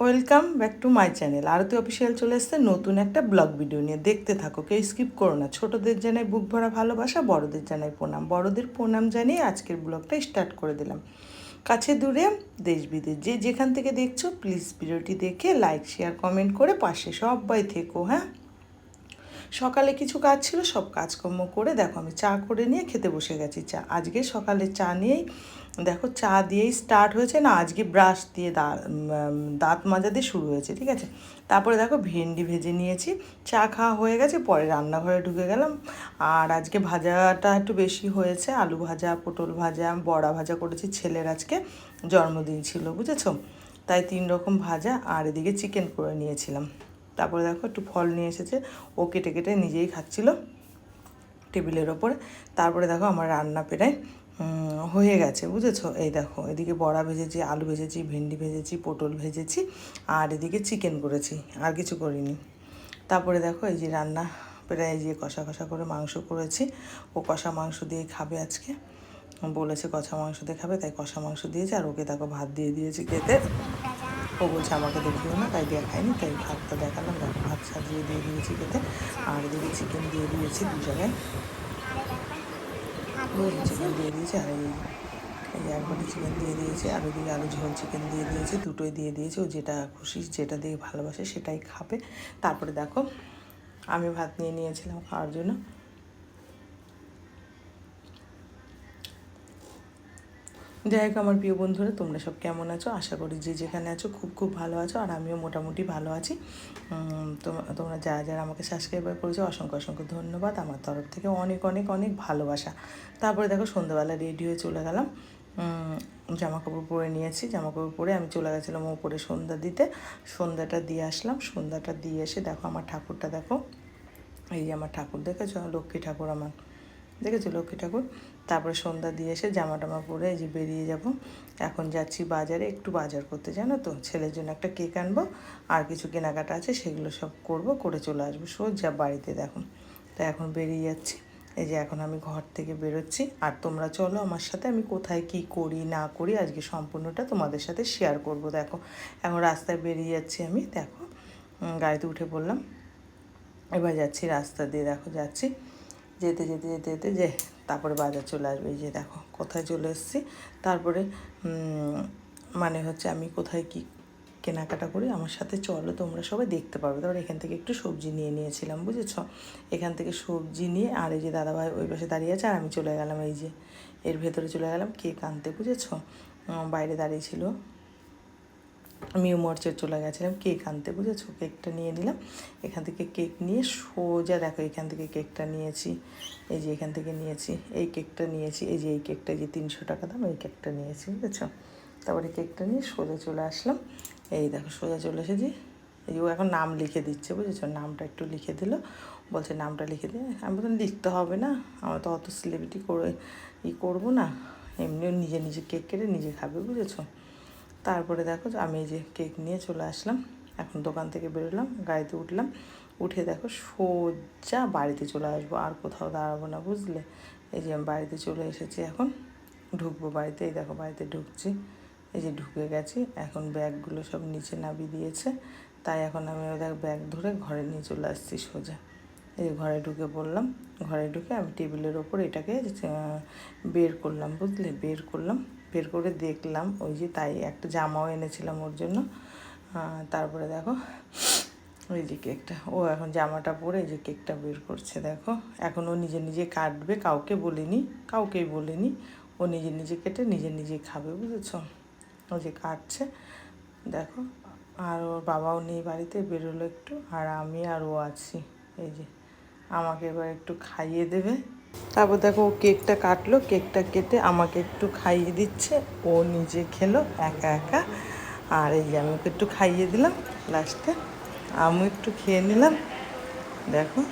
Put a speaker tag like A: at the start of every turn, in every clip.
A: Welcome back to my channel. Arati official চলে এসছে নতুন একটা ব্লগ ভিডিও নিয়ে। দেখতে থাকো, কেউ স্কিপ করো না। ছোটোদের জানাই বুক ভরা ভালোবাসা, বড়দের জানাই প্রণাম। বড়দের প্রণাম জানিয়ে আজকের ব্লগটা স্টার্ট করে দিলাম। কাছে দূরে, দেশ বিদেশ, যে যেখান থেকে দেখছ প্লিজ ভিডিওটি দেখে লাইক শেয়ার কমেন্ট করে পাশে সবাই থেকো হ্যাঁ? সকালে কিছু কাজ ছিল, সব কাজকর্ম করে দেখো আমি চা করে নিয়ে খেতে বসে গেছি চা। আজকে সকালে চা নিয়েই দেখো চা দিয়েই স্টার্ট হয়েছে, না আজকে ব্রাশ দিয়ে দাঁত মাজা দিয়ে শুরু হয়েছে, ঠিক আছে? তারপরে দেখো ভেন্ডি ভেজে নিয়েছি, চা খাওয়া হয়ে গেছে, পরে রান্নাঘরে ঢুকে গেলাম। আর আজকে ভাজাটা একটু বেশি হয়েছে, আলু ভাজা, পটল ভাজা, বড়া ভাজা করেছি ছেলের আজকে জন্মদিন ছিল, বুঝেছ? তাই তিন রকম ভাজা, আর এদিকে চিকেন করে নিয়েছিলাম। তারপরে দেখো একটু ফল নিয়ে এসেছে। ও কেটে কেটে নিজেই খাচ্ছিল টেবিলের ওপরে। তারপরে দেখো আমার রান্না প্রায় হয়ে গেছে, বুঝেছ? এই দেখো, এদিকে বড়া ভেজেছি, আলু ভেজেছি, ভেন্ডি ভেজেছি, পটল ভেজেছি, আর এদিকে চিকেন করেছি, আর কিছু করিনি। তারপরে দেখো এই যে রান্না প্রায় এই যে কষা কষা করে মাংস করেছি। ও কষা মাংস দিয়ে খাবে আজকে। বলেছে কষা মাংস দিয়ে খাবে, তাই কষা মাংস দিয়েছে, আর ওকে দেখো ভাত দিয়ে দিয়েছি খেতে। ও বলছে, আমাকে দেখিও না, তাই দেখায়নি তাই ভাতটা দেখালাম, দেখো ভাত সাজিয়ে দিয়ে দিয়েছি খেতে। আর এদিকে চিকেন দিয়ে দিয়েছি দু জায়গায়। চিকেন দিয়ে দিয়েছি, আর এই এই একবারে চিকেন দিয়ে দিয়েছে, আর ওদিকে আলু ঝোল চিকেন দিয়ে দিয়েছে, দুটোই দিয়ে দিয়েছে। ও যেটা খুশি, যেটা দিয়ে ভালোবাসে সেটাই খাবে। তারপরে দেখো, আমি ভাত নিয়ে নিয়েছিলাম খাওয়ার জন্য। যাই হোক, আমার প্রিয় বন্ধুরা, তোমরা সব কেমন আছো? আশা করি যে যেখানে আছো, খুব খুব ভালো আছো, আর আমিও মোটামুটি ভালো আছি। তোমরা যারা যারা আমাকে সাবস্ক্রাইবার করেছ, অসংখ্য অসংখ্য ধন্যবাদ। আমার তরফ থেকে অনেক অনেক অনেক ভালোবাসা। তারপরে দেখো, সন্ধ্যাবেলা রেডি হয়ে চলে গেলাম। জামা কাপড় পরে নিয়েছি। জামা কাপড় পরে আমি চলে গেছিলাম ওপরে সন্ধ্যা দিতে। সন্ধ্যাটা দিয়ে আসলাম। সন্ধ্যাটা দিয়ে এসে দেখো, আমার ঠাকুরটা দেখো। এই যে আমার ঠাকুর দেখেছ? লক্ষ্মী ঠাকুর আমার। দেখেছ লক্ষ্মী ঠাকুর? তারপরে সন্ধ্যা দিয়ে এসে জামা টামা পরে এই যে বেরিয়ে যাব। এখন যাচ্ছি বাজারে, একটু বাজার করতে, জানো তো? ছেলের জন্য একটা কেক আনব, আর কিছু কেনাকাটা আছে, সেগুলো সব করব, করে চলে আসব। সোজা বাড়িতে দেখো। তো এখন বেরিয়ে যাচ্ছি। এই যে এখন আমি ঘর থেকে বেরোচ্ছি। আর তোমরা চলো আমার সাথে, আমি কোথায় কি করি, না করি, আজকে সম্পূর্ণটা তোমাদের সাথে শেয়ার করব। দেখো, এখন রাস্তায় বেরিয়ে যাচ্ছি আমি। দেখো গাড়িতে উঠে পড়লাম। এবার যাচ্ছি রাস্তা দিয়ে। দেখো, যাচ্ছি। যেতে যেতে যেতে যেতে, যে তারপরে বাজার চলে আসবে। এই যে দেখো, কোথায় চলে এসেছি? তারপরে মানে হচ্ছে আমি কোথায় কি কেনাকাটা করি? আমার সাথে চলো, তোমরা সবাই দেখতে পারবে। তারপরে এখান থেকে একটু সবজি নিয়ে নিয়েছিলাম, বুঝেছ? এখান থেকে সবজি নিয়ে, আর এই যে দাদাভাই ওই পাশে দাঁড়িয়ে আছে, আর আমি চলে গেলাম এই যে, এর ভেতরে চলে গেলাম, কেক আনতে, বুঝেছ? বাইরে দাঁড়িয়ে ছিল। মিউ মর্চে চলে গেছিলাম, কেক আনতে, বুঝেছ? কেকটা নিয়ে নিলাম। এখান থেকে কেক নিয়ে সোজা, দেখো, এখান থেকে কেকটা নিয়েছি, এই যে এখান থেকে নিয়েছি, এই কেকটা নিয়েছি, এই যে এই কেকটা যে তিনশো টাকা দাম, এই কেকটা নিয়েছি, বুঝেছ? তারপরে কেকটা নিয়ে সোজা চলে আসলাম। এই দেখো, সোজা চলে এসেছি। এই ও এখন নাম লিখে দিচ্ছে, বুঝেছ? নামটা একটু লিখে দিল। বলছে, নামটা লিখে দিয়ে আমি বললাম, লিখতে হবে না। আমরা তো অত সেলিব্রিটি করে, ই করব না। এমনিও নিজে নিজে কেক কেটে নিজে খাবে, বুঝেছ? তারপরে দেখো আমি এই যে কেক নিয়ে চলে আসলাম। এখন দোকান থেকে বেরোলাম, গাড়িতে উঠলাম। উঠে দেখো সোজা বাড়িতে চলে আসব, আর কোথাও দাঁড়াবো না, বুঝলে? এই যে আমি বাড়িতে চলে এসেছি এখন। ঢুকবো বাড়িতে, এই দেখো বাড়িতে ঢুকছি। এই যে ঢুকে গেছি, এখন ব্যাগগুলো সব নিচে নামিয়ে দিয়েছে। তাই এখন আমি ওদের ব্যাগ ধরে ঘরে নিয়ে চলে আসছি সোজা। এই ঘরে ঢুকে পড়লাম। ঘরে ঢুকে আমি টেবিলের ওপর এটাকে বের করলাম, বুঝলে? বের করলাম। বের করে দেখলাম, ওই যে তাই একটা জামাও এনেছিলাম ওর জন্য। তারপরে দেখো ওই যে কেকটা, ও এখন জামাটা পরে এই যে কেকটা বের করছে, দেখো। এখন ও নিজে নিজে কাটবে, কাউকে বলিনি, কাউকেই বলিনি। ও নিজে নিজে কেটে নিজে নিজে খাবে, বুঝেছ? ও যে কাটছে, দেখো। আর ওর বাবাও নেই বাড়িতে বেরোলো একটু, আর আমি আর ও আছি, এই যে। আমাকে এবার একটু খাইয়ে দেবে। তারপর দেখো ও কেকটা কাটলো, কেকটা কেটে আমাকে একটু খাইয়ে দিচ্ছে। ও নিজে খেলো, একা একা। আর এই আমি ওকে একটু খাইয়ে দিলাম লাস্টে আমি একটু খেয়ে নিলাম। দেখো,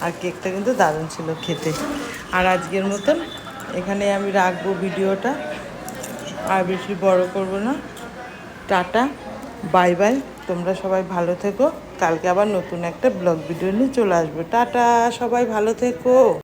A: আর কেকটা কিন্তু দারুণ ছিল খেতে। আর আজকের মতন এখানে আমি রাখব ভিডিওটা। আর বেশি বড় করব না। Tata, bye bye. তোমরা সবাই ভালো থেকো। কালকে আবার নতুন একটা ব্লগ ভিডিও নিয়ে চলে আসব। টাটা, সবাই ভালো থেকো।